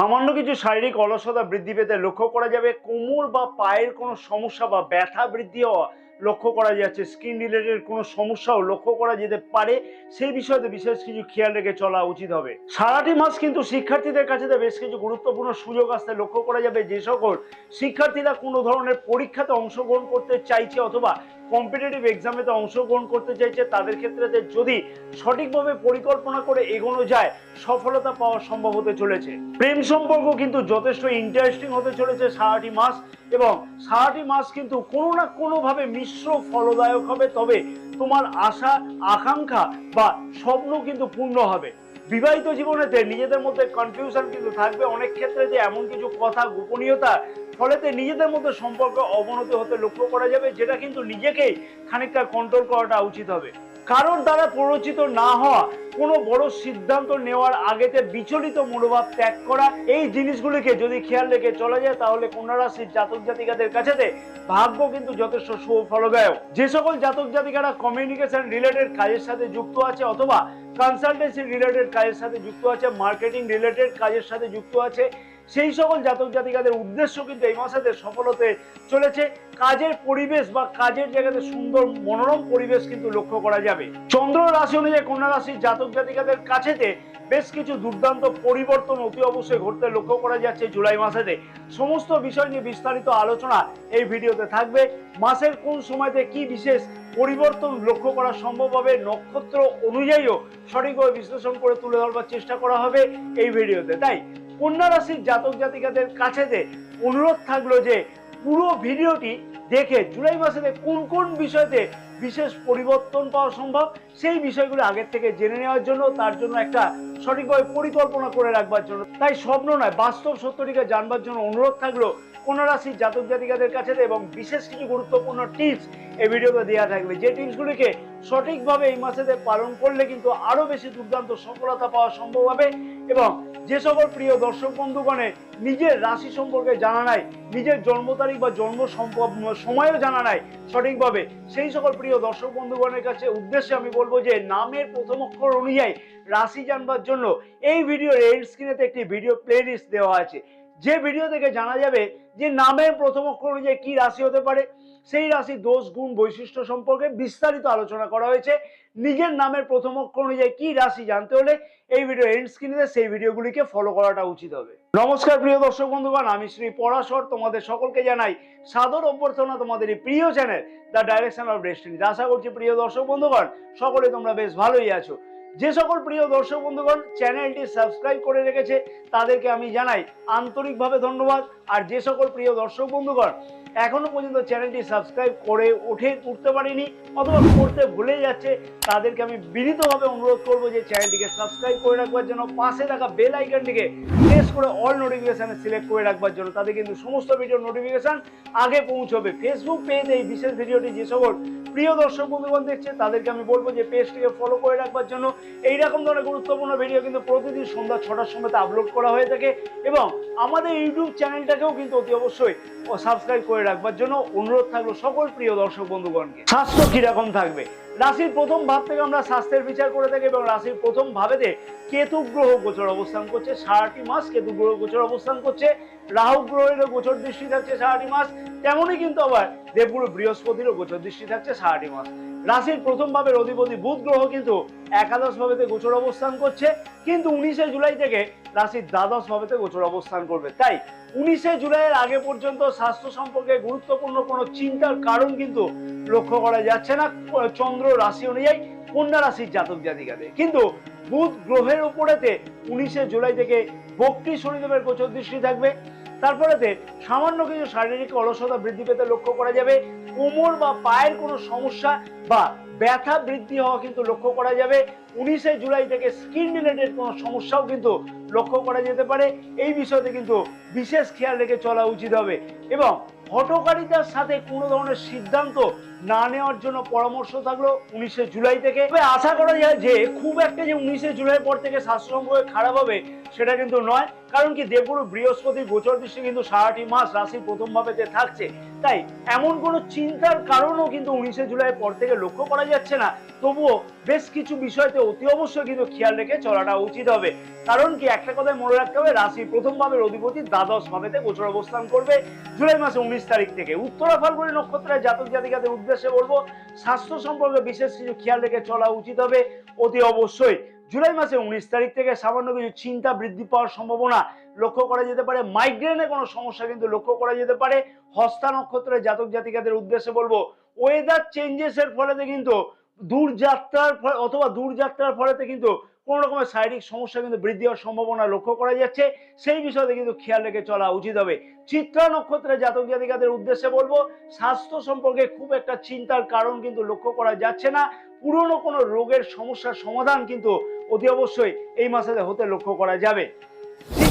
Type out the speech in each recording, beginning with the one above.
সামান্য কিছু শারীরিক অলসতা বৃদ্ধি পেতে লক্ষ্য করা যাবে। কোমর বা পায়ের কোনো সমস্যা বা ব্যথা বৃদ্ধি হওয়া লক্ষ্য করা যাচ্ছে। স্কিন রিলেটেড কোনো সমস্যাও লক্ষ্য করা যেতে পারে। সেই বিষয়তে বিশেষ কিছু খেয়াল রেখে চলা উচিত হবে। সারাটি মাস কিন্তু শিক্ষার্থীদের কাছে বেশ কিছু গুরুত্বপূর্ণ সুযোগ আসতে লক্ষ্য করা যাবে। যে সকল শিক্ষার্থীরা কোনো ধরনের পরীক্ষাতে অংশগ্রহণ করতে চাইছে অথবা কম্পিটিটিভ এক্সামেতে অংশগ্রহণ করতে চাইছে, তাদের ক্ষেত্রে যদি সঠিকভাবে পরিকল্পনা করে এগোনো যায়, সফলতা পাওয়া সম্ভব হতে চলেছে। প্রেম সম্পর্ক কিন্তু যথেষ্ট ইন্টারেস্টিং হতে চলেছে সারাটি মাস, এবং সারাটি মাস কিন্তু কোনো না কোনোভাবে মিশ্র ফলদায়ক হবে, তবে তোমার আশা, আকাঙ্ক্ষা বা স্বপ্ন কিন্তু পূর্ণ হবে। বিবাহিত জীবনেতে নিজেদের মধ্যে কনফিউশন কিন্তু থাকবে, অনেক ক্ষেত্রে যে এমন কিছু কথা গোপনীয়তা ফলেতে নিজেদের মধ্যে সম্পর্ক অবনতি হতে লক্ষ্য করা যাবে, যেটা কিন্তু নিজেকেই খানিকটা কন্ট্রোল করাটা উচিত হবে। কারোর দ্বারা প্ররোচিত না হওয়া, কোনো বড় সিদ্ধান্ত নেওয়ার আগেতে বিচলিত মনোভাব ত্যাগ করা, এই জিনিসগুলিকে যদি খেয়াল রেখে চলা যায়, তাহলে কন্যা রাশির জাতক জাতিকাদের কাছেতে ভাগ্য কিন্তু যথেষ্ট সুফলদায়ক যে সকল জাতক জাতিকারা কমিউনিকেশন রিলেটেড কাজের সাথে যুক্ত আছে অথবা কনসালটেন্সি রিলেটেড কাজের সাথে যুক্ত আছে মার্কেটিং রিলেটেড কাজের সাথে যুক্ত আছে সেই সকল জাতক জাতিকাদের উদ্দেশ্য কিন্তু এই মাসেতে সফল হতে চলেছে। কাজের পরিবেশ বা কাজের জায়গাতে সুন্দর মনোরম পরিবেশ কিন্তু লক্ষ্য করা যাবে। চন্দ্র রাশি অনুযায়ী কন্যা রাশির জাতক জাতিকাদের কাছেতে বেশ কিছু দুর্দান্ত পরিবর্তন অতি অবশ্যই ঘটতে লক্ষ্য করা যাচ্ছে জুলাই মাসেতে সমস্ত বিষয় নিয়ে বিস্তারিত আলোচনা এই ভিডিওতে থাকবে। মাসের কোন সময়তে কি বিশেষ পরিবর্তন লক্ষ্য করা সম্ভব হবে, নক্ষত্র অনুযায়ীও সঠিকভাবে বিশ্লেষণ করে তুলে ধরবার চেষ্টা করা হবে এই ভিডিওতে। তাই কন্যা রাশির জাতক জাতিকাদের কাছেতে অনুরোধ থাকল যে পুরো ভিডিওটি দেখে জুলাই মাসেতে কোন কোন বিষয়তে বিশেষ পরিবর্তন পাওয়া সম্ভব, সেই বিষয়গুলো আগের থেকে জেনে নেওয়ার জন্য, তার জন্য একটা সঠিকভাবে পরিকল্পনা করে রাখবার জন্য। তাই স্বপ্ন নয়, বাস্তব সত্যটিকে জানবার জন্য অনুরোধ থাকল কন্যা রাশির জাতক জাতিকাদের কাছে এবং বিশেষ কিছু গুরুত্বপূর্ণ টিপস এই ভিডিওতে দেওয়া থাকবে। যে টিপসগুলিকে সঠিকভাবে এই মাসেতে পালন করলে কিন্তু আরও বেশি দুর্দান্ত সফলতা পাওয়া সম্ভব হবে এবং যে সকল প্রিয় দর্শক বন্ধুগণে নিজের রাশি সম্পর্কে জানা নাই, নিজের জন্ম তারিখ বা জন্ম সম্ভব সময়ও জানা নাই সঠিকভাবে, সেই সকল প্রিয় দর্শক বন্ধুগণের কাছে উদ্দেশ্যে আমি বলব যে নামের প্রথম অক্ষর অনুযায়ী রাশি জানবার জন্য এই ভিডিওর এন্ড স্ক্রিনেতে একটি ভিডিও প্লেলিস্ট দেওয়া আছে। যে ভিডিও থেকে জানা যাবে যে নামের প্রথম অক্ষর অনুযায়ী কি রাশি হতে পারে, সেই রাশি দোষ, গুণ, বৈশিষ্ট্য সম্পর্কে বিস্তারিত আলোচনা করা হয়েছে। নিজের নামের প্রথম অক্ষর অনুযায়ী কি রাশি জানতে হলে এই ভিডিও এন্ড স্ক্রিনে সেই ভিডিওগুলিকে ফলো করাটা উচিত হবে। নমস্কার, প্রিয় দর্শক বন্ধুগণ, আমি শ্রী পরাশর। তোমাদের সকলকে জানাই সাদর অভ্যর্থনা, তোমাদের এই প্রিয় channel the direction of destiny আশা করছি, প্রিয় দর্শক বন্ধুগণ, সকলে তোমরা বেশ ভালোই আছো। যে সকল প্রিয় দর্শক বন্ধুগণ, চ্যানেলটি সাবস্ক্রাইব করে রেখেছে, তাদেরকে আমি জানাই আন্তরিকভাবে ধন্যবাদ। আর যে সকল প্রিয় দর্শক বন্ধুগণ এখনও পর্যন্ত চ্যানেলটি সাবস্ক্রাইব করে উঠে উঠতে পারিনি অথবা করতে ভুলে যাচ্ছে, তাদেরকে আমি বিনীতভাবে অনুরোধ করব যে চ্যানেলটিকে সাবস্ক্রাইব করে রাখবার জন্য, পাশে থাকা বেল আইকনটিকে প্রেস করে অল নোটিফিকেশনে সিলেক্ট করে রাখবার জন্য। তাদের কিন্তু সমস্ত ভিডিও নোটিফিকেশন আগে পৌঁছবে। ফেসবুক পেজে এই বিশেষ ভিডিওটি যে সকল প্রিয় দর্শক বন্ধুগণ দেখছে, তাদেরকে আমি বলব যে পেজটিকে ফলো করে রাখবার জন্য। এইরকম ধরনের গুরুত্বপূর্ণ ভিডিও কিন্তু প্রতিদিন সন্ধ্যা ছটার সময় আপলোড করা হয়ে থাকে এবং আমাদের ইউটিউব চ্যানেলটাকেও কিন্তু অতি অবশ্যই সাবস্ক্রাইব করে রাখবার জন্য অনুরোধ থাকল সকল প্রিয় দর্শক বন্ধুগণকে। স্বাস্থ্য কীরকম থাকবে? রাশির প্রথম ভাব থেকে আমরা স্বাস্থ্যের বিচার করে থাকি এবং রাশির প্রথম ভাবেতে কেতু গ্রহ গোচর অবস্থান করছে, সারাটি মাস কেতু গ্রহ গোচর অবস্থান করছে, রাহু গ্রহেরও গোচর দৃষ্টি থাকছে সারাটি মাস, তেমনই কিন্তু আবার দেবগুরু বৃহস্পতিরও গোচর দৃষ্টি থাকছে সারাটি মাস। রাশির প্রথম ভাবের অধিপতি বুধ গ্রহ কিন্তু একাদশ ভাবেতে গোচর অবস্থান করছে, কিন্তু উনিশে জুলাই থেকে রাশির দ্বাদশ ভাবেতে গোচর অবস্থান করবে। তাই উনিশে জুলাইয়ের আগে পর্যন্ত স্বাস্থ্য সম্পর্কে গুরুত্বপূর্ণ কোনো চিন্তার কারণ কিন্তু লক্ষ্য করা যাচ্ছে না। চন্দ্র রাশি অনুযায়ী কন্যা রাশির জাতক জাতিকাদের। কিন্তু বুধ গ্রহের উপরেতে উনিশে জুলাই থেকে বক্রি শনিদেবের গোচর দৃষ্টি থাকবে। তারপরেতে সামান্য কিছু শারীরিক অলসতা বৃদ্ধি পেতে লক্ষ্য করা যাবে। কোমর বা পায়ের কোনো সমস্যা বা ব্যথা বৃদ্ধি হওয়া কিন্তু লক্ষ্য করা যাবে। উনিশে জুলাই থেকে স্কিন রিলেটেড কোনো সমস্যাও কিন্তু লক্ষ্য করা যেতে পারে। এই বিষয়তে কিন্তু বিশেষ খেয়াল রেখে চলা উচিত হবে। এবং হটকারিতার সাথে কোনো ধরনের সিদ্ধান্ত না নেওয়ার জন্য পরামর্শ থাকল উনিশে জুলাই থেকে। তবে আশা করা যায় যে খুব একটা যে উনিশে জুলাই পর থেকে স্বাস্থ্য সম্পর্কে খারাপ হবে, সেটা কিন্তু নয়। কারণ কি দেবগুরু বৃহস্পতি গোচর দৃষ্টি কিন্তু সারাটি মাস রাশির প্রথম ভাবেতে থাকছে, তাই এমন কোনো চিন্তার কারণও কিন্তু উনিশে জুলাই পর থেকে লক্ষ্য করা যাচ্ছে না। তবুও বেশ কিছু বিষয়তে অতি অবশ্যই কিন্তু খেয়াল রেখে চলাটা উচিত হবে। কারণ কি একটা কথায় মনে রাখতে হবে রাশির প্রথম ভাবের অধিপতি দ্বাদশ ভাবেতে গোচর অবস্থান করবে জুলাই মাসে উনিশ তারিখ থেকে। উত্তরা, ফাল্গুনি নক্ষত্রের জাতক জাতিকাদের উদ্দেশ্যে বলব, স্বাস্থ্য সম্পর্কে বিশেষ কিছু খেয়াল রেখে চলা উচিত হবে। অতি অবশ্যই জুলাই মাসে উনিশ তারিখ থেকে সামান্য কিছু চিন্তা বৃদ্ধি পাওয়ার সম্ভাবনা লক্ষ্য করা যেতে পারে। মাইগ্রেনে কোনো সমস্যা কিন্তু লক্ষ্য করা যেতে পারে। হস্তা নক্ষত্রের জাতক জাতিকাদের উদ্দেশ্যে বলব ওয়েদার চেঞ্জেস এর ফলেতে কিন্তু দূরযাত্রার ফলে অথবা দূরযাত্রার ফলেতে কিন্তু কোনো রকমের শারীরিক সমস্যা কিন্তু বৃদ্ধি হওয়ার সম্ভাবনা লক্ষ্য করা যাচ্ছে। সেই বিষয়ে কিন্তু খেয়াল রেখে চলা উচিত হবে। চিত্রা নক্ষত্রের জাতক জাতিকাদের উদ্দেশ্যে বলব, স্বাস্থ্য সম্পর্কে খুব একটা চিন্তার কারণ কিন্তু লক্ষ্য করা যাচ্ছে না। পুরনো কোনো রোগের সমস্যার সমাধান কিন্তু অতি অবশ্যই এই মাসে হতে লক্ষ্য করা যাবে।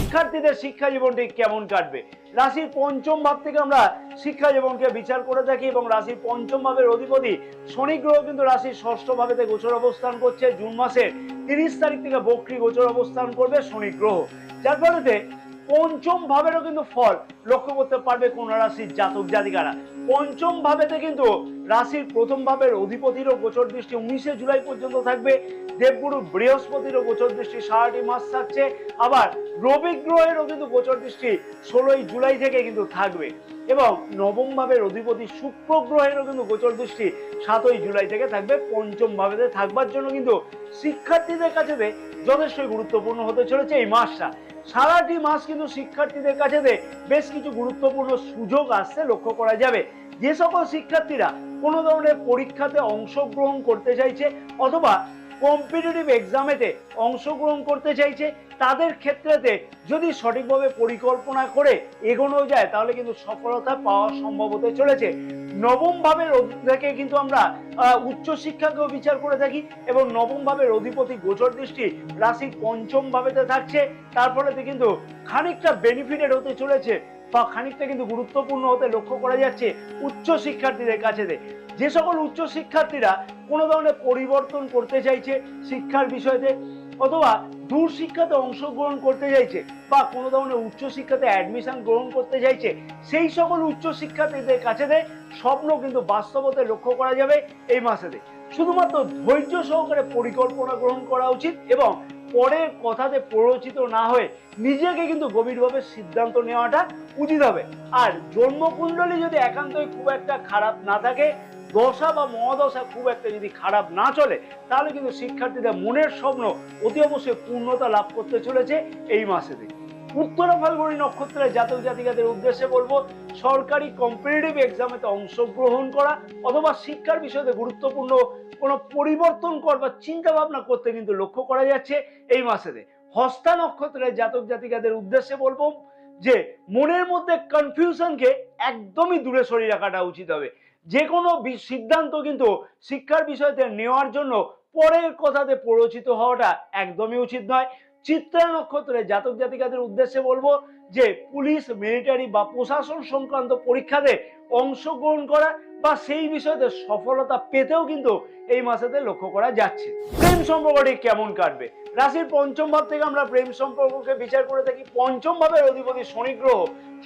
শিক্ষার্থীদের শিক্ষা জীবনটি কেমন কাটবে? রাশির পঞ্চম ভাব থেকে আমরা শিক্ষা জীবনকে বিচার করে থাকি এবং রাশির পঞ্চম ভাবের অধিপতি শনি গ্রহ কিন্তু রাশির ষষ্ঠ ভাবেতে গোচর অবস্থান করছে। জুন মাসের তিরিশ তারিখ থেকে বক্রি গোচর অবস্থান করবে শনি গ্রহ। যার ফলেতে পঞ্চম ভাবেরও কিন্তু ফল লক্ষ্য করতে পারবে কোন রাশির জাতক জাতিকারা। পঞ্চম ভাবেতে কিন্তু রাশির প্রথম ভাবের অধিপতিরও গোচর দৃষ্টি উনিশে জুলাই পর্যন্ত থাকবে। দেবগুরু বৃহস্পতিরও গোচর দৃষ্টি সারাটি মাস থাকছে। আবার রবি গ্রহেরও কিন্তু গোচর দৃষ্টি ষোলোই জুলাই থেকে কিন্তু থাকবে। এবং নবম ভাবের অধিপতি শুক্র গ্রহেরও কিন্তু গোচর দৃষ্টি সাতই জুলাই থেকে থাকবে। পঞ্চম ভাবেতে থাকবার জন্য কিন্তু শিক্ষার্থীদের কাছে যথেষ্টই গুরুত্বপূর্ণ হতে চলেছে এই মাসটা। সারাটি মাস কিন্তু শিক্ষার্থীদের কাছে বেশ কিছু গুরুত্বপূর্ণ সুযোগ আসছে, লক্ষ্য করা যাবে। যে সকল শিক্ষার্থীরা কোনো ধরনের পরীক্ষাতে অংশগ্রহণ করতে চাইছে অথবা কম্পিটিটিভ এক্সামেতে অংশগ্রহণ করতে চাইছে তাদের ক্ষেত্রেতে যদি সঠিকভাবে পরিকল্পনা করে এগোনো যায়, তাহলে কিন্তু সফলতা পাওয়া সম্ভব হতে চলেছে। নবম ভাবের থেকে কিন্তু আমরা উচ্চশিক্ষাকেও বিচার করে থাকি এবং নবম ভাবের অধিপতি গোচর দৃষ্টি রাশির পঞ্চম ভাবেতে থাকছে। তার ফলেতে কিন্তু খানিকটা বেনিফিটেড হতে চলেছে বা খানিকটা কিন্তু গুরুত্বপূর্ণ হতে লক্ষ্য করা যাচ্ছে উচ্চ শিক্ষার্থীদের কাছে যে সকল উচ্চ শিক্ষার্থীরা কোনো ধরনের পরিবর্তন করতে চাইছে শিক্ষার বিষয়তে অথবা দূর শিক্ষাতে অংশগ্রহণ করতে চাইছে বা কোনো ধরনের উচ্চ শিক্ষাতে অ্যাডমিশন গ্রহণ করতে চাইছে, সেই সকল উচ্চ শিক্ষার্থীদের কাছে স্বপ্ন কিন্তু বাস্তবতে লক্ষ্য করা যাবে এই মাসেতে শুধুমাত্র ধৈর্য সহকারে পরিকল্পনা গ্রহণ করা উচিত এবং পরের কথাতে প্ররোচিত না হয়ে নিজেকে কিন্তু গভীরভাবে সিদ্ধান্ত নেওয়াটা উচিত হবে। আর জন্মকুণ্ডলী যদি একান্তই খুব একটা খারাপ না থাকে দশা বা মহাদশা খুব একটা যদি খারাপ না চলে, তাহলে কিন্তু শিক্ষার্থীদের মনের স্বপ্ন অতি অবশ্যই পূর্ণতা লাভ করতে চলেছে এই মাসেতে উত্তরা ফাল্গুনি নক্ষত্রের জাতক জাতিকাদের উদ্দেশ্যে বলব, সরকারি কম্পিটিটিভ এক্সামেতে অংশগ্রহণ করা অথবা শিক্ষার বিষয়ে গুরুত্বপূর্ণ কোনো পরিবর্তন করবার চিন্তা ভাবনা করতে কিন্তু লক্ষ্য করা যাচ্ছে এই মাসেতে হস্তা নক্ষত্রের জাতক জাতিকাদের উদ্দেশ্যে বলব যে, মনের মধ্যে কনফিউশনকে একদমই দূরে সরিয়ে রাখাটা উচিত হবে। যে কোনো সিদ্ধান্ত কিন্তু শিক্ষার বিষয়তে নেওয়ার জন্য পরের কথাতে প্ররোচিত হওয়াটা একদমই উচিত নয়। চিত্রা নক্ষত্রে জাতক জাতিকাদের উদ্দেশ্যে বলব যে, পুলিশ মিলিটারি বা প্রশাসন সংক্রান্ত পরীক্ষাতে অংশগ্রহণ করা বা সেই বিষয়তে সফলতা পেতেও কিন্তু এই মাসেতে লক্ষ্য করা যাচ্ছে। প্রেম সম্পর্কটি কেমন কাটবে? রাশির পঞ্চম ভাব থেকে আমরা প্রেম সম্পর্ককে বিচার করে থাকি। পঞ্চম ভাবের অধিপতি শনি গ্রহ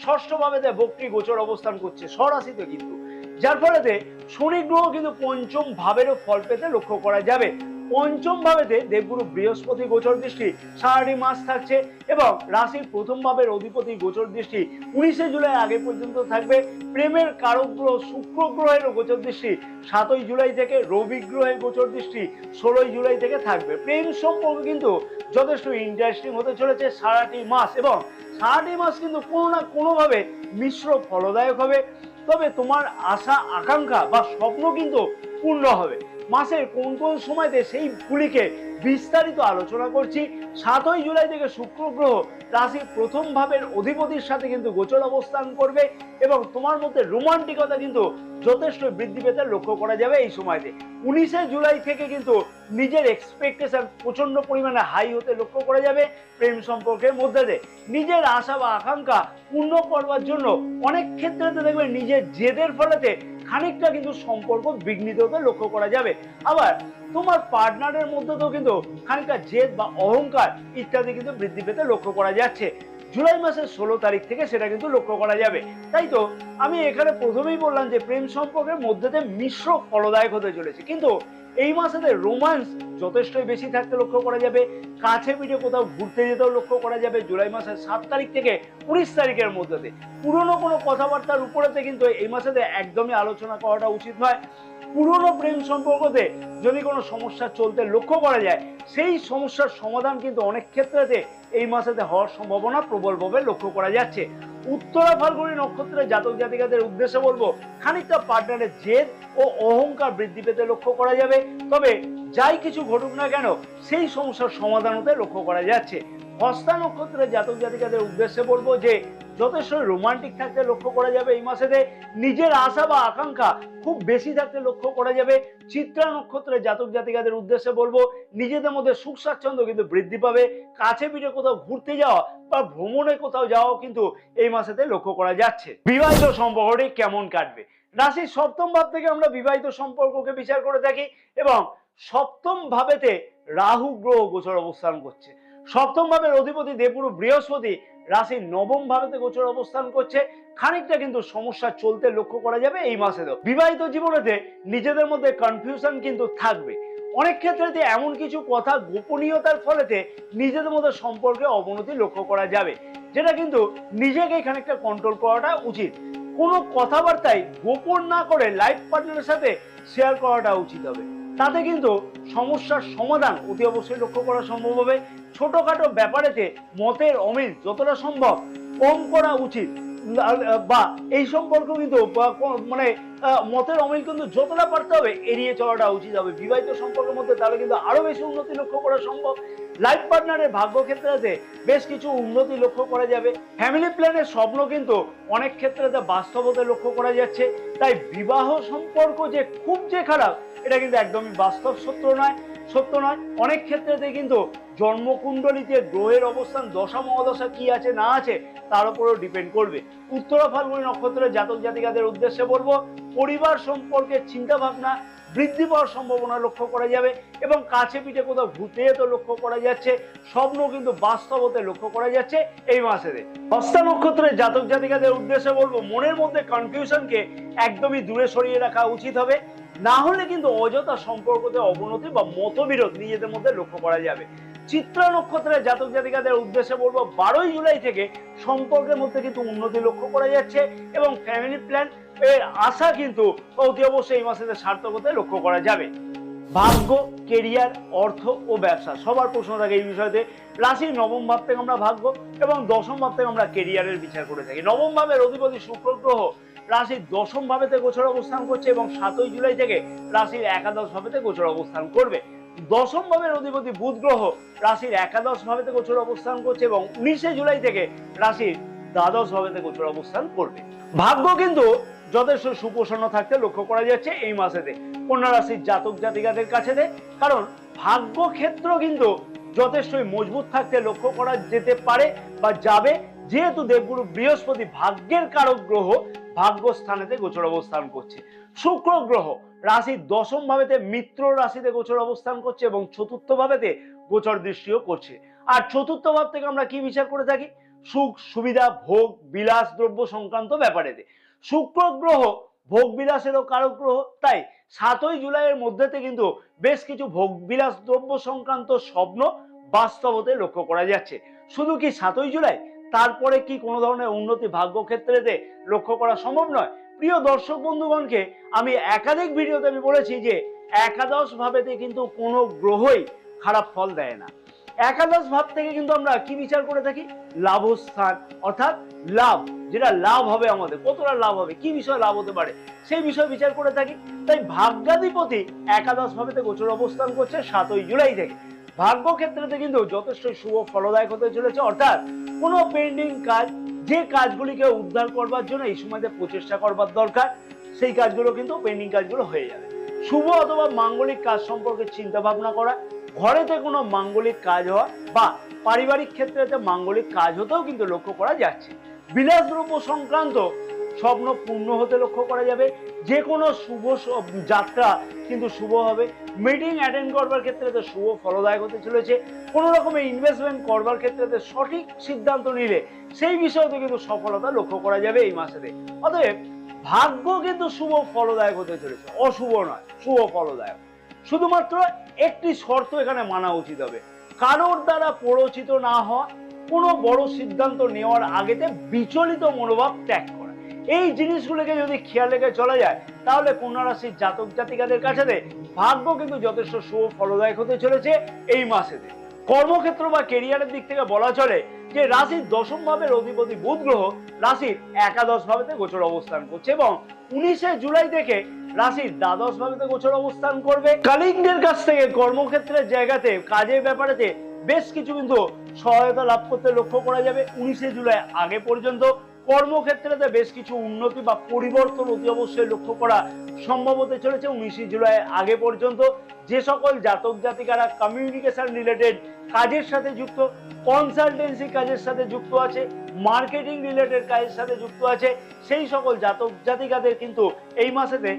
ষষ্ঠ ভাবেতে বক্রি গোচর অবস্থান করছে। স্বরাশিতে কিন্তু। যার ফলেতে শনি গ্রহ কিন্তু পঞ্চম ভাবেরও ফল পেতে লক্ষ্য করা যাবে। পঞ্চম ভাবেতে দেবগুরু বৃহস্পতি গোচর দৃষ্টি সারাটি মাস থাকছে এবং রাশির প্রথম ভাবের অধিপতি গোচর দৃষ্টি উনিশে জুলাই আগে পর্যন্ত থাকবে। প্রেমের কারক গ্রহ শুক্র গ্রহেরও গোচর দৃষ্টি সাতই জুলাই থেকে রবি গ্রহের গোচর দৃষ্টি ষোলোই জুলাই থেকে থাকবে। প্রেম সম্পর্ক কিন্তু যথেষ্ট ইন্টারেস্টিং হতে চলেছে সারাটি মাস এবং সারাটি মাস কিন্তু কোনো না কোনোভাবে মিশ্র ফলদায়ক হবে। তবে তোমার আশা আকাঙ্ক্ষা বা স্বপ্ন কিন্তু পূর্ণ হবে। মাসের কোন কোন সময়তে সেইগুলিকে বিস্তারিত আলোচনা করছি। সাতই জুলাই থেকে শুক্র গ্রহ রাশির প্রথম ভাবের অধিপতির সাথে কিন্তু গোচর অবস্থান করবে এবং তোমার মধ্যে রোমান্টিকতা কিন্তু যথেষ্ট বৃদ্ধি পেতে লক্ষ্য করা যাবে এই সময়তে। উনিশে জুলাই থেকে কিন্তু নিজের এক্সপেকটেশন প্রচণ্ড পরিমাণে হাই হতে লক্ষ্য করা যাবে প্রেম সম্পর্কের মধ্যে দিয়ে। নিজের আশা বা আকাঙ্ক্ষা পূর্ণ করবার জন্য অনেক ক্ষেত্রে দেখবে নিজের জেদের ফলেতে খানিকটা কিন্তু সম্পর্ক বিঘ্নিত হতে লক্ষ্য করা যাবে। আবার তোমার পার্টনারের মধ্যে তো কিন্তু খানিকটা জেদ বা অহংকার ইত্যাদি কিন্তু বৃদ্ধি পেতে লক্ষ্য করা যাচ্ছে। জুলাই মাসের ষোলো তারিখ থেকে সেটা কিন্তু লক্ষ্য করা যাবে। তাই তো আমি এখানে প্রথমেই বললাম যে প্রেম সম্পর্কের মধ্যে মিশ্র ফলদায়ক হতে চলেছে। কিন্তু এই মাসেতে রোমান্স যথেষ্টই বেশি থাকতে লক্ষ্য করা যাবে। কাছে পিঠে কোথাও ঘুরতে যেতেও লক্ষ্য করা যাবে জুলাই মাসের সাত তারিখ থেকে উনিশ তারিখের মধ্যে পুরনো কোনো কথাবার্তার উপরেতে কিন্তু এই মাসেতে একদমই আলোচনা করাটা উচিত নয়। পুরনো প্রেম সম্পর্কতে যদি কোনো সমস্যা চলতে লক্ষ্য করা যায়, সেই সমস্যার সমাধান কিন্তু অনেক ক্ষেত্রেতে এই মাসেতে হওয়ার সম্ভাবনা প্রবলভাবে লক্ষ্য করা যাচ্ছে। উত্তরা ফাল্গুনী নক্ষত্রের জাতক জাতিকাদের উদ্দেশ্যে বলব, খানিকটা পার্টনারের জেদ ও অহংকার বৃদ্ধি পেতে লক্ষ্য করা যাবে। তবে যাই কিছু ঘটুক না কেন, সেই সমস্যার সমাধান হতে লক্ষ্য করা যাচ্ছে। হস্তা নক্ষত্রের জাতক জাতিকাদের উদ্দেশ্যে বলব যে যথেষ্ট রোমান্টিক থাকতে লক্ষ্য করা যাবে। এই মাসেতে নিজের আশা বা আকাঙ্ক্ষা খুব বেশি থাকতে লক্ষ্য করা যাবে। চিত্রা নক্ষত্রের জাতক জাতিকাদের উদ্দেশ্যে বলব, নিজেদের মধ্যে সুখ স্বাচ্ছন্দ্য কিন্তু বৃদ্ধি পাবে। কাছে পিঠে কোথাও ঘুরতে যাওয়া বা ভ্রমণে কোথাও যাওয়াও কিন্তু এই মাসেতে লক্ষ্য করা যাচ্ছে। বিবাহিত সম্পর্কটি কেমন কাটবে? রাশির সপ্তম ভাব থেকে আমরা বিবাহিত সম্পর্ককে বিচার করে থাকি এবং সপ্তম ভাবেতে রাহু গ্রহ গোচর অবস্থান করছে। সপ্তম ভাবের অধিপতি দেবগুরু বৃহস্পতি রাশির নবম ভাবেতে গোচর অবস্থান করছে। খানিকটা কিন্তু সমস্যা চলতে লক্ষ্য করা যাবে এই মাসেতেও বিবাহিত জীবনেতে নিজেদের মধ্যে কনফিউশন কিন্তু থাকবে। অনেক ক্ষেত্রেতে এমন কিছু কথা গোপনীয়তার ফলেতে নিজেদের মধ্যে সম্পর্কে অবনতি লক্ষ্য করা যাবে। যেটা কিন্তু নিজেকে খানিকটা কন্ট্রোল করাটা উচিত। কোনো কথাবার্তায় গোপন না করে লাইফ পার্টনারের সাথে শেয়ার করাটা উচিত হবে। তাতে কিন্তু সমস্যার সমাধান অতি অবশ্যই লক্ষ্য করা সম্ভব হবে। ছোটখাটো ব্যাপারেতে মতের অমিল যতটা সম্ভব কম করা উচিত। বা এই সম্পর্ক কিন্তু মানে মতের অমিল কিন্তু যতটা পারতে হবে এড়িয়ে চলাটা উচিত হবে। বিবাহিত সম্পর্কের মধ্যে তাহলে কিন্তু আরও বেশি উন্নতি লক্ষ্য করা সম্ভব। লাইফ পার্টনারের ভাগ্য ক্ষেত্রেতে বেশ কিছু উন্নতি লক্ষ্য করা যাবে। ফ্যামিলি প্ল্যানের স্বপ্ন কিন্তু অনেক ক্ষেত্রেতে বাস্তবতা লক্ষ্য করা যাচ্ছে। তাই বিবাহ সম্পর্ক যে খুব যে খারাপ, এটা কিন্তু একদমই বাস্তব সত্য নয়। সত্য নয়। অনেক ক্ষেত্রেতে কিন্তু জন্মকুণ্ডলিতে গ্রহের অবস্থান, দশা, মহাদশা কি আছে, না আছে, তার উপরেও ডিপেন্ড করবে। উত্তরা, ফাল্গুনী নক্ষত্রের জাতক জাতিকাদের উদ্দেশ্যে বলব, পরিবার সম্পর্কে চিন্তা ভাবনা বৃদ্ধি পাওয়ার সম্ভাবনা লক্ষ্য করা যাবে এবং কাছে পিঠে কোথাও ঘুরতে যেতে লক্ষ্য করা যাচ্ছে। স্বপ্ন কিন্তু বাস্তবতে লক্ষ্য করা যাচ্ছে এই মাসেতে। হস্তা নক্ষত্রের জাতক জাতিকাদের উদ্দেশ্যে বলব, মনের মধ্যে কনফিউশনকে একদমই দূরে সরিয়ে রাখা উচিত হবে। না হলে কিন্তু অযথা সম্পর্কতে অবনতি বা মতবিরোধ নিজেদের মধ্যে লক্ষ্য করা যাবে। চিত্রা নক্ষত্রের জাতক জাতিকাদের উদ্দেশ্যে বলব, বারোই জুলাই থেকে সম্পর্কের মধ্যে কিন্তু উন্নতি লক্ষ্য করা যাচ্ছে এবং ফ্যামিলি প্ল্যান এর আশা কিন্তু অতি অবশ্যই এই মাসেতে সার্থকতা লক্ষ্য করা যাবে। ভাগ্য কেরিয়ার অর্থ ও ব্যবসা সবার প্রশ্ন থাকে এই বিষয়তে। রাশি নবম ভাব থেকে আমরা ভাগ্য এবং দশম ভাব থেকে আমরা কেরিয়ারের বিচার করে থাকি। নবম ভাবের অধিপতি শুক্র গ্রহ রাশির দশম ভাবেতে গোচর অবস্থান করছে এবং সাতই জুলাই থেকে রাশির একাদশ ভাবেতে গোচর অবস্থান করবে। দশম ভাবের অধিপতি বুধ গ্রহ রাশির একাদশ ভাবেতে গোচর অবস্থান করছে এবং উনিশে জুলাই থেকে রাশির দ্বাদশ ভাবেতে গোচর অবস্থান করবে। ভাগ্য কিন্তু যথেষ্ট সুপ্রসন্ন থাকতে লক্ষ্য করা যাচ্ছে এই মাসেতে। কন্যা রাশির জাতক জাতিকাদের কাছেতে, কারণ ভাগ্য ক্ষেত্র কিন্তু যথেষ্টই মজবুত থাকতে লক্ষ্য করা যেতে পারে বা যাবে। যেহেতু দেবগুরু বৃহস্পতি ভাগ্যের কারক গ্রহ ভাগ্য স্থানেতে গোচর অবস্থান করছে। শুক্র গ্রহ রাশির দশম ভাবেতে মিত্র রাশিতে গোচর অবস্থান করছে এবং চতুর্থ ভাবেতে গোচর দৃষ্টিও করছে। আর চতুর্থ ভাব থেকে আমরা কি বিচার করে থাকি? সুখ, সুবিধা, ভোগ, বিলাস, দ্রব্য সংক্রান্ত ব্যাপারেতে। শুক্র গ্রহ ভোগ বিলাসেরও কারক গ্রহ, তাই সাতই জুলাইয়ের মধ্যেতে কিন্তু বেশ কিছু ভোগ বিলাস, দ্রব্য সংক্রান্ত স্বপ্ন বাস্তবতে লক্ষ্য করা যাচ্ছে। শুধু কি সাতই জুলাই? তারপরে কি কোনো ধরনের উন্নতি ভাগ্য ক্ষেত্রেতে লক্ষ্য করা সম্ভব নয়? প্রিয় দর্শক বন্ধুগণকে, আমি একাধিক ভিডিওতে আমি বলেছি যে একাদশ ভাবেতে কিন্তু কোনো গ্রহই খারাপ ফল দেয় না। একাদশ ভাব থেকে কিন্তু আমরা কি বিচার করে থাকি? লাভস্থান, অর্থাৎ লাভ, যেটা লাভ হবে আমাদের। কতটা লাভ হবে? কি বিষয় লাভ হতে পারে? সেই বিষয় বিচার করে থাকি। তাই ভাগ্যাধিপতি একাদশ ভাবেতে গোচর অবস্থান করছে সাতই জুলাই থেকে। ভাগ্য ক্ষেত্রেতে কিন্তু যথেষ্ট শুভ ফলদায়ক হতে চলেছে। অর্থাৎ কোনো পেন্ডিং কাজ, যে কাজগুলিকে উদ্ধার করবার জন্য এই সময়তে প্রচেষ্টা করবার দরকার, সেই কাজগুলো কিন্তু পেন্ডিং কাজগুলো হয়ে যাবে। শুভ অথবা মাঙ্গলিক কাজ সম্পর্কে চিন্তা ভাবনা করা, ঘরেতে কোনো মাঙ্গলিক কাজ হওয়া বা পারিবারিক ক্ষেত্রে মাঙ্গলিক কাজ হতেও কিন্তু লক্ষ্য করা যাচ্ছে। বিলাসদ্রব্য সংক্রান্ত স্বপ্ন পূর্ণ হতে লক্ষ্য করা যাবে। যে কোনো শুভ যাত্রা কিন্তু শুভ হবে। মিটিং অ্যাটেন্ড করবার ক্ষেত্রে তো শুভ ফলদায়ক হতে চলেছে। কোনো রকমের ইনভেস্টমেন্ট করবার ক্ষেত্রে তো সঠিক সিদ্ধান্ত নিলে সেই বিষয়তে কিন্তু সফলতা লক্ষ্য করা যাবে এই মাসেতে। অতএব ভাগ্য কিন্তু শুভ ফলদায়ক হতে চলেছে। অশুভ নয়, শুভ ফলদায়ক। শুধুমাত্র একটি শর্ত এখানে মানা উচিত হবে। কারোর দ্বারা প্ররোচিত না হওয়া, কোনো বড় সিদ্ধান্ত নেওয়ার আগেতে বিচলিত মনোভাব ত্যাগ এই জিনিসগুলোকে যদি খেয়াল রেখে চলা যায়, তাহলে কন্যা রাশির জাতক জাতিকাদের কাছে ভাগ্য কিন্তু যথেষ্ট শুভ ফলদায়ক হতে চলেছে এই মাসেতে কর্মক্ষেত্র বা কেরিয়ারের দিক থেকে বলা চলে যে, রাশির দশম ভাবের অধিপতি বুধ গ্রহ রাশির একাদশ ভাবেতে গোচর অবস্থান করছে এবং উনিশে জুলাই থেকে রাশির দ্বাদশ ভাবেতে গোচর অবস্থান করবে। কালিঙ্গের কাছ থেকে কর্মক্ষেত্রের জায়গাতে, কাজের ব্যাপারেতে বেশ কিছু কিন্তু সহায়তা লাভ করতে লক্ষ্য করা যাবে। উনিশে জুলাই আগে পর্যন্ত কর্মক্ষেত্রেতে বেশ কিছু উন্নতি বা পরিবর্তন অতি অবশ্যই লক্ষ্য করা সম্ভব হতে চলেছে উনিশে জুলাই আগে পর্যন্ত। যে সকল জাতক জাতিকারা কমিউনিকেশন রিলেটেড কাজের সাথে যুক্ত কনসালটেন্সি কাজের সাথে যুক্ত আছে মার্কেটিং রিলেটেড কাজের সাথে যুক্ত আছে, সেই সকল জাতক জাতিকাদের কিন্তু এই মাসেতে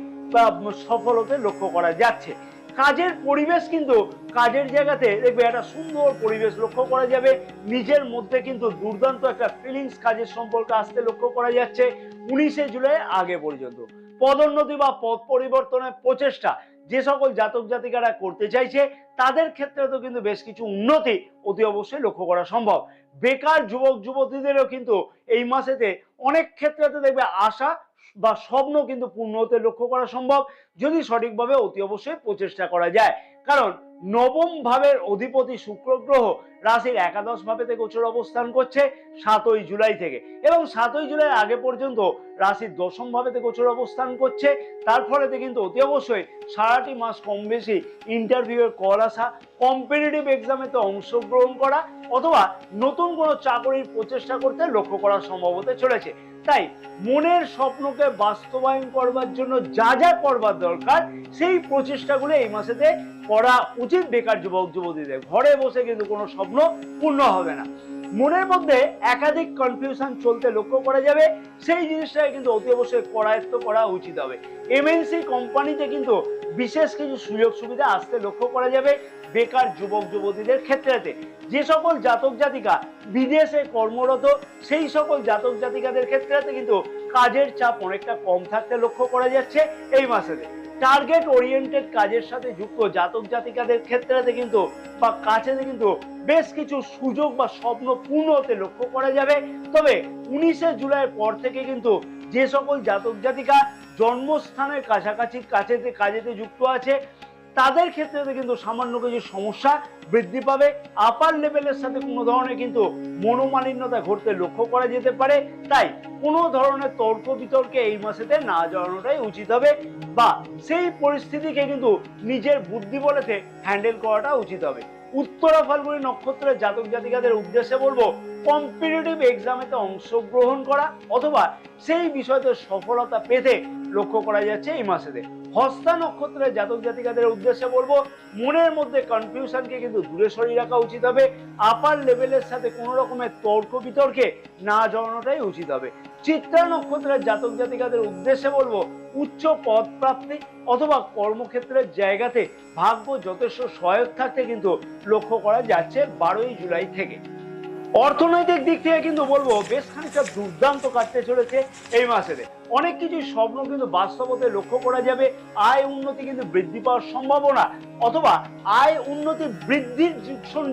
সফল হতে লক্ষ্য করা যাচ্ছে। কাজের পরিবেশ কিন্তু কাজের জায়গাতে দেখবে একটা সুন্দর পরিবেশ লক্ষ্য করা যাবে। নিজের মধ্যে কিন্তু দুর্দান্ত একটা ফিলিংস কাজের সম্পর্কে আসতে লক্ষ্য করা যাচ্ছে উনিশে জুলাই আগে পর্যন্ত। পদোন্নতি বা পদ পরিবর্তনের প্রচেষ্টা যে সকল জাতক জাতিকারা করতে চাইছে, তাদের ক্ষেত্রে তো কিন্তু বেশ কিছু উন্নতি অতি অবশ্যই লক্ষ্য করা সম্ভব। বেকার যুবক যুবতীদেরও কিন্তু এই মাসেতে অনেক ক্ষেত্রেতে দেখবে আশা বা স্বপ্ন কিন্তু পূর্ণ হতে লক্ষ্য করা সম্ভব যদি সঠিকভাবে অতি অবশ্যই প্রচেষ্টা করা যায়। কারণ নবম ভাবের অধিপতি শুক্র গ্রহ রাশির একাদশ ভাবেতে গোচর অবস্থান করছে সাতই জুলাই থেকে। এবং সাতই জুলাই আগে পর্যন্ত রাশির দশম ভাবেতে গোচর অবস্থান করছে। তার ফলেতে কিন্তু অতি অবশ্যই সারাটি মাস কম বেশি ইন্টারভিউয়ের কল আসা কম্পিটিটিভ এক্সামেতে অংশগ্রহণ করা, অথবা নতুন কোনো চাকরির প্রচেষ্টা করতে লক্ষ্য করা সম্ভব হতে চলেছে। তাই মনের স্বপ্নকে বাস্তবায়ন করবার জন্য যা যা করবার দরকার, সেই প্রচেষ্টাগুলো এই মাসেতে করা উচিত। বেকার যুবক, যুবতীদের ঘরে বসে কিন্তু কোনো স্বপ্ন পূর্ণ হবে না। মনের মধ্যে একাধিক কনফিউশন চলতে লক্ষ্য করা যাবে, সেই জিনিসটাকে কিন্তু অতি অবশ্যই করায়ত্ত করা উচিত হবে। এমএনসি কোম্পানিতে কিন্তু বিশেষ কিছু সুযোগ সুবিধা আসতে লক্ষ্য করা যাবে বেকার যুবক যুবতীদের ক্ষেত্রেতে। যে সকল জাতক জাতিকা বিদেশে কর্মরত, সেই সকল জাতক জাতিকাদের ক্ষেত্রেতে কিন্তু কাজের চাপ অনেকটা কম থাকতে লক্ষ্য করা যাচ্ছে এই মাসেতে। টার্গেট ওরিয়েন্টেড কাজের সাথে যুক্ত জাতক জাতিকাদের ক্ষেত্রেতে কিন্তু বা কাছেতে কিন্তু বেশ কিছু সুযোগ বা স্বপ্ন পূর্ণ হতে লক্ষ্য করা যাবে। তবে উনিশে জুলাইয়ের পর থেকে কিন্তু যে সকল জাতক জাতিকা জন্মস্থানের কাছাকাছি কাছেতে কাজেতে যুক্ত আছে তাদের ক্ষেত্রে কিন্তু সামান্য কিছু সমস্যা বৃদ্ধি পাবে। আপার লেভেলের সাথে কোনো ধরনের কিন্তু মনোমালিন্যতা ঘটতে লক্ষ্য করা যেতে পারে। তাই কোনো ধরনের তর্ক বিতর্কে এই মাসেতে না জড়ানোটাই উচিত হবে বা সেই পরিস্থিতিকে কিন্তু নিজের বুদ্ধি বলেতে হ্যান্ডেল করাটা উচিত হবে। উত্তরা ফাল্গুনি নক্ষত্রের জাতক জাতিকাদের উদ্দেশ্যে বলব কম্পিটিটিভ এক্সামেতে অংশগ্রহণ করা অথবা সেই বিষয়তে সফলতা পেতে লক্ষ্য করা যাচ্ছে এই মাসেতে। হস্তা নক্ষত্রের জাতক জাতিকাদের উদ্দেশ্যে বলব, মনের মধ্যে কনফিউশনকে কিন্তু দূরে সরিয়ে রাখা উচিত হবে। আপার লেভেলের সাথে কোনো রকমের তর্ক বিতর্কে না জড়ানোটাই উচিত হবে। চিত্রা নক্ষত্রের জাতক জাতিকাদের উদ্দেশ্যে বলব, উচ্চ পদ প্রাপ্তি অথবা কর্মক্ষেত্রের জায়গাতে ভাগ্য যথেষ্ট সহায়ক থাকতে কিন্তু লক্ষ্য করা যাচ্ছে বারোই জুলাই থেকে। অর্থনৈতিক দিক থেকে কিন্তু বলব, বেশ খানিকটা দুর্দান্ত কাটতে চলেছে এই মাসেতে। অনেক কিছু স্বপ্ন কিন্তু বাস্তবতে লক্ষ্য করা যাবে। আয় উন্নতি কিন্তু বৃদ্ধি পাওয়ার সম্ভাবনা, অথবা আয় উন্নতি বৃদ্ধির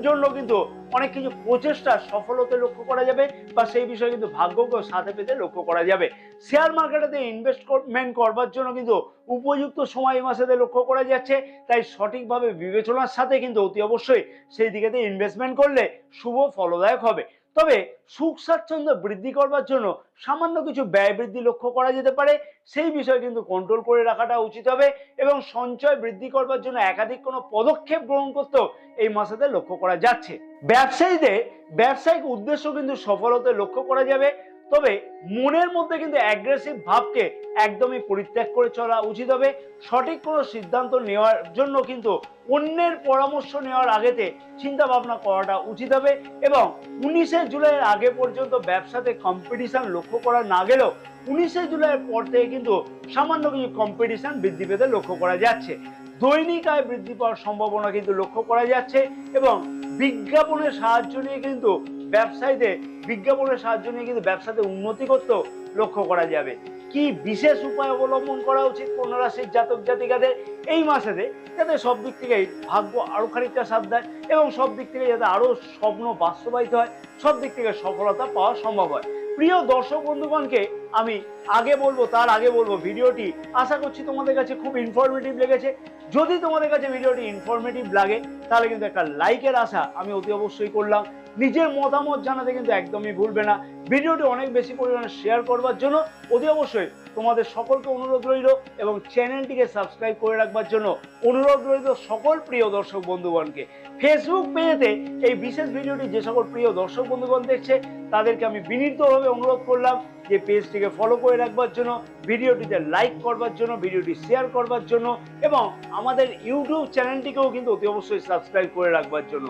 জন্য কিন্তু অনেক কিছু প্রচেষ্টা সফল হতে লক্ষ্য করা যাবে, বা সেই বিষয়ে কিন্তু ভাগ্যকে সাথে পেতে লক্ষ্য করা যাবে। শেয়ার মার্কেটেতে ইনভেস্টমেন্ট করবার জন্য কিন্তু উপযুক্ত সময় এই মাসেতে লক্ষ্য করা যাচ্ছে। তাই সঠিকভাবে বিবেচনার সাথে কিন্তু অতি অবশ্যই সেই দিকেতে ইনভেস্টমেন্ট করলে শুভ ফলদায়ক হবে। তবে সুখ স্বাচ্ছন্দ্য বৃদ্ধি করবার জন্য সামান্য কিছু ব্যয় বৃদ্ধি লক্ষ্য করা যেতে পারে। সেই বিষয় কিন্তু কন্ট্রোল করে রাখাটা উচিত হবে এবং সঞ্চয় বৃদ্ধি করবার জন্য একাধিক কোনো পদক্ষেপ গ্রহণ করতেও এই মাসেতে লক্ষ্য করা যাচ্ছে। ব্যবসায়ীদের, ব্যবসায়িক উদ্দেশ্য কিন্তু সফল হতে লক্ষ্য করা যাবে। তবে মনের মধ্যে কিন্তু অ্যাগ্রেসিভ ভাবকে একদমই পরিত্যাগ করে চলা উচিত হবে। সঠিক কোনো সিদ্ধান্ত নেওয়ার জন্য কিন্তু অন্যের পরামর্শ নেওয়ার আগেতে চিন্তা ভাবনা করাটা উচিত হবে এবং উনিশে জুলাইয়ের আগে পর্যন্ত ব্যবসাতে কম্পিটিশন লক্ষ্য করা না গেলেও উনিশে জুলাইয়ের পর থেকে কিন্তু সামান্য কিছু কম্পিটিশন বৃদ্ধি পেতে লক্ষ্য করা যাচ্ছে। দৈনিক আয় বৃদ্ধি পাওয়ার সম্ভাবনা কিন্তু লক্ষ্য করা যাচ্ছে এবং বিজ্ঞাপনের সাহায্য নিয়ে কিন্তু ব্যবসায়ীদের বিজ্ঞাপনের সাহায্য নিয়ে কিন্তু ব্যবসাতে উন্নতি করতেও লক্ষ্য করা যাবে। কি বিশেষ উপায় অবলম্বন করা উচিত রাশির জাতক জাতিকাদের এই মাসেতে? যাতে সব দিক থেকেই ভাগ্য আরও খানিকটা সাথ দেয় এবং সব দিক থেকে যাতে আরও স্বপ্ন বাস্তবায়িত হয়, সব দিক থেকে সফলতা পাওয়া সম্ভব হয়। প্রিয় দর্শক বন্ধুগণকে আমি আগে বলব, তার আগে বলব, ভিডিওটি আশা করছি তোমাদের কাছে খুব ইনফরমেটিভ লেগেছে। যদি তোমাদের কাছে ভিডিওটি ইনফরমেটিভ লাগে, তাহলে কিন্তু একটা লাইকের আশা আমি অতি অবশ্যই করলাম। নিজের মতামত জানাতে কিন্তু একদমই ভুলবে না। ভিডিওটি অনেক বেশি পরিমাণে শেয়ার করবার জন্য অতি অবশ্যই তোমাদের সকলকে অনুরোধ রইল এবং চ্যানেলটিকে সাবস্ক্রাইব করে রাখবার জন্য অনুরোধ রইল সকল প্রিয় দর্শক বন্ধুগণকে। ফেসবুক পেজেতে এই বিশেষ ভিডিওটি যে সকল প্রিয় দর্শক বন্ধুগণ দেখছে, তাদেরকে আমি বিনীতভাবে অনুরোধ করলাম যে পেজটিকে ফলো করে রাখবার জন্য, ভিডিওটিতে লাইক করবার জন্য, ভিডিওটি শেয়ার করবার জন্য এবং আমাদের ইউটিউব চ্যানেলটিকেও কিন্তু অতি অবশ্যই সাবস্ক্রাইব করে রাখবার জন্য।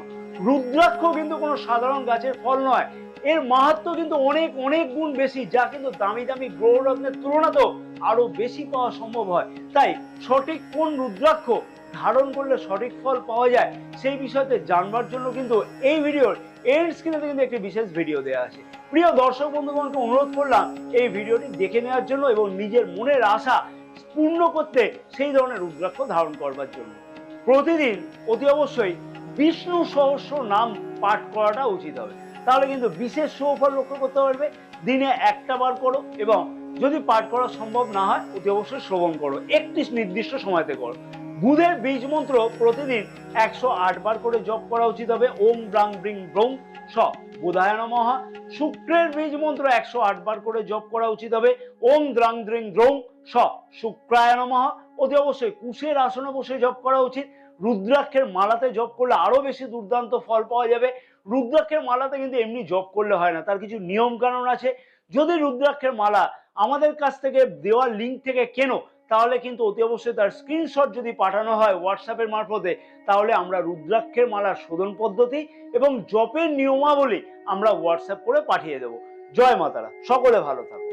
রুদ্রাক্ষ কিন্তু কোনো সাধারণ গাছের ফল নয়। এর মাহাত্ম কিন্তু অনেক অনেক গুণ বেশি, যা কিন্তু দামি দামি গ্রহরত্নের তুলনাতেও আরও বেশি পাওয়া সম্ভব হয়। তাই সঠিক কোন রুদ্রাক্ষ ধারণ করলে সঠিক ফল পাওয়া যায়, সেই বিষয়তে জানবার জন্য কিন্তু এই ভিডিওর এন্ড স্ক্রিনে কিন্তু একটি বিশেষ ভিডিও দেওয়া আছে। প্রিয় দর্শক বন্ধুগণকে অনুরোধ করলাম এই ভিডিওটি দেখে নেওয়ার জন্য এবং নিজের মনের আশা পূর্ণ করতে সেই ধরনের রুদ্রাক্ষ ধারণ করবার জন্য। প্রতিদিন অতি অবশ্যই বিষ্ণু সহস্র নাম পাঠ করাটা উচিত হবে। তাহলে কিন্তু বিশেষ সুফল লক্ষ্য করতে পারবে। দিনে একটা বার করো এবং যদি পাঠ করা সম্ভব না হয়, অতি অবশ্যই শ্রবণ করো। একটি নির্দিষ্ট সময়তে করো। বুধের বীজ মন্ত্র প্রতিদিন একশো আট বার করে জপ করা উচিত হবে। ওম ব্রাং ব্রিং ব্রং স। বুধায় নমঃ শুক্রের বীজ মন্ত্র একশো আট বার করে জপ করা উচিত হবে। ওম দ্রাং দ্রিং দ্রং স। শুক্রায় নমঃ। অতি অবশ্যই কুশের আসনে বসে জপ করা উচিত। রুদ্রাক্ষের মালাতে জপ করলে আরও বেশি দুর্দান্ত ফল পাওয়া যাবে। রুদ্রাক্ষের মালাতে কিন্তু এমনি জপ করলে হয় না, তার কিছু নিয়ম কানুন আছে। যদি রুদ্রাক্ষের মালা আমাদের কাছ থেকে দেওয়া লিঙ্ক থেকে কেনো তাহলে কিন্তু অতি অবশ্যই তার স্ক্রিনশট যদি পাঠানো হয় হোয়াটসঅ্যাপের মারফতে, তাহলে আমরা রুদ্রাক্ষের মালার শোধন পদ্ধতি এবং জপের নিয়মাবলী আমরা হোয়াটসঅ্যাপ করে পাঠিয়ে দেব। জয় মাতারা, সকলে ভালো থাকো।